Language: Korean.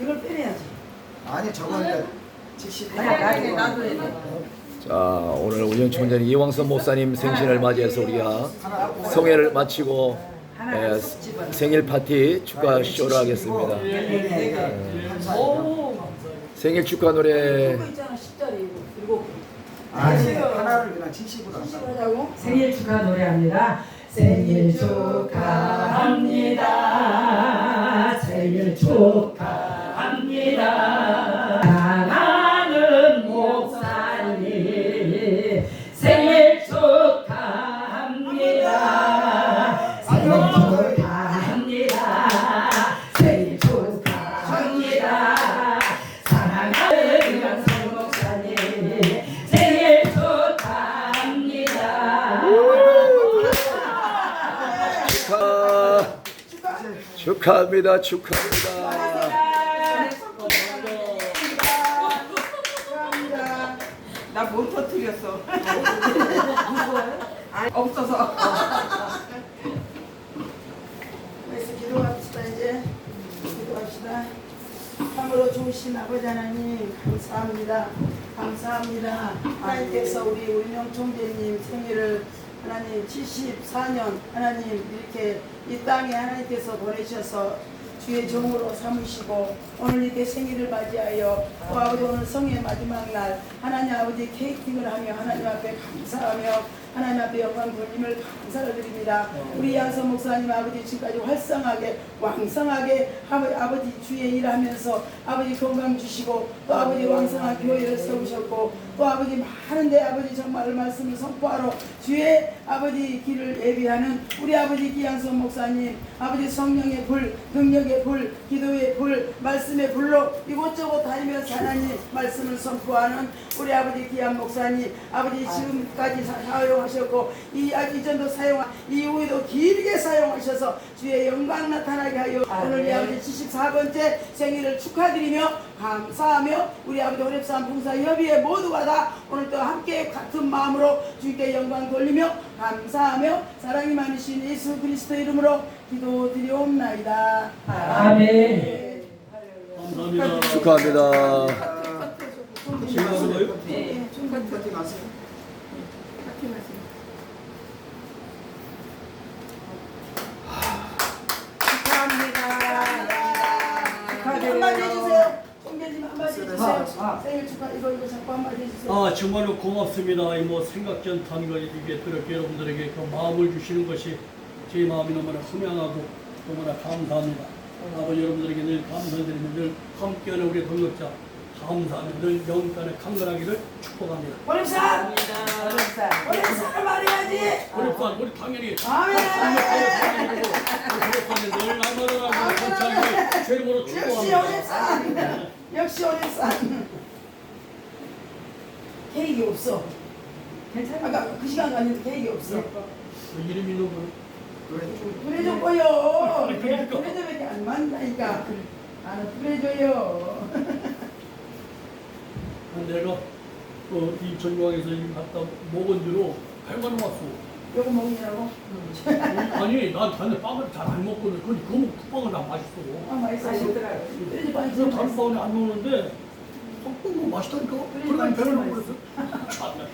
이걸 빼내야지. 아니 저건 70. 아니, 나도 해. 자 오늘 운영 총장님 이왕선 목사님 생신을 맞이해서 우리가 성회를 마치고 에, 생일 파티 축하 쇼를 하겠습니다. 생일 축하 노래 이거 있잖아, 10짜리 이거. 그리고 아니 하나를 그냥 70으로 한다. 하자고. 생일 축하 노래합니다. 생일 축하합니다. 축하 축하합니다 축하합니다. 나 못 터뜨렸어. 아니, 없어서. 그래서 기도합시다 이제 기도합시다 참으로 좋으신 아버지 하나님 감사합니다 감사합니다 하나님께서 우리 운영 총재님 생일을 하나님 74년 하나님 이렇게 이 땅에 하나님께서 보내셔서 주의 종으로 삼으시고 오늘 이렇게 생일을 맞이하여 또 아버지 오늘 성의 마지막 날 하나님 아버지 케이팅을 하며 하나님 앞에 감사하며 하나님 앞에 영광 돌림을 감사를 드립니다. 우리 양선 목사님 아버지 지금까지 활성하게 왕성하게 아버지, 주의 일하면서 아버지 건강 주시고 또 아버지 왕성한 교회를 세우셨고 또 아버지 많은데 아버지 정말 말씀을 선포하러 주의 아버지 길을 예비하는 우리 아버지 기양선 목사님 아버지 성령의 불 능력의 불 기도의 불 말씀의 불로 이곳저곳 다니면서 하나님 말씀을 선포하는 우리 아버지 기양 목사님 아버지 지금까지 사- 사용하셨고 이 아, 이전도 사용 이후에도 길게 사용하셔서 주의 영광 나타나게 하여 오늘 이 아버지 74번째 생일을 축하드리며 감사하며 우리 아버지 호랩산 봉사 협의회 모두가 다 오늘 또 함께 같은 마음으로 주께 영광 돌리며 감사하며 사랑이 많으신 예수 그리스도 이름으로 기도드리옵나이다. 아멘. 감사합니다. 축하합니다. 지금 거요? 네. 한마디 해주세요. 한마디 해주세요. 생일 축하 이거 이거 자꾸 한마디 해주세요. 아 정말로 고맙습니다. 이뭐 생각지 않던 거 이게 그렇게 여러분들에게 그 마음을 주시는 것이 제 마음이 너무나 흠양하고 너무나 감사합니다. 아버지 여러분들에게 늘 감사드리며 늘 함께하는 우리 동역자 감사하며 늘 영단에 강건하기를 축복합니다. 호랩산 호랩산 말해야지. 우리 우리 당연히 아멘. 우리 늘 건차하기 최고로 역시 축복합니다. 호랩산. 역시 호랩산. 케이크 없어. 아까 그 시간 갔는데 케이크 없어. 그 이름이 누구? 그래줘요. 그래, 내가 그러니까. 그래줘밖에 안 맞다니까. 나는 그래줘요. 내가 그 이천공항에서 갔다 먹은 뒤로 배가 나왔어. 요거 먹느라고? 아니 난 다른 빵을 잘 안 먹거든. 근데 그 국빵은 난 맛있어. 아 맛있어. 그래서 좀 다른. 빵은 안 먹는데 섞은 거 맛있다니까. 그러면 배를 먹고 그랬어. 참나.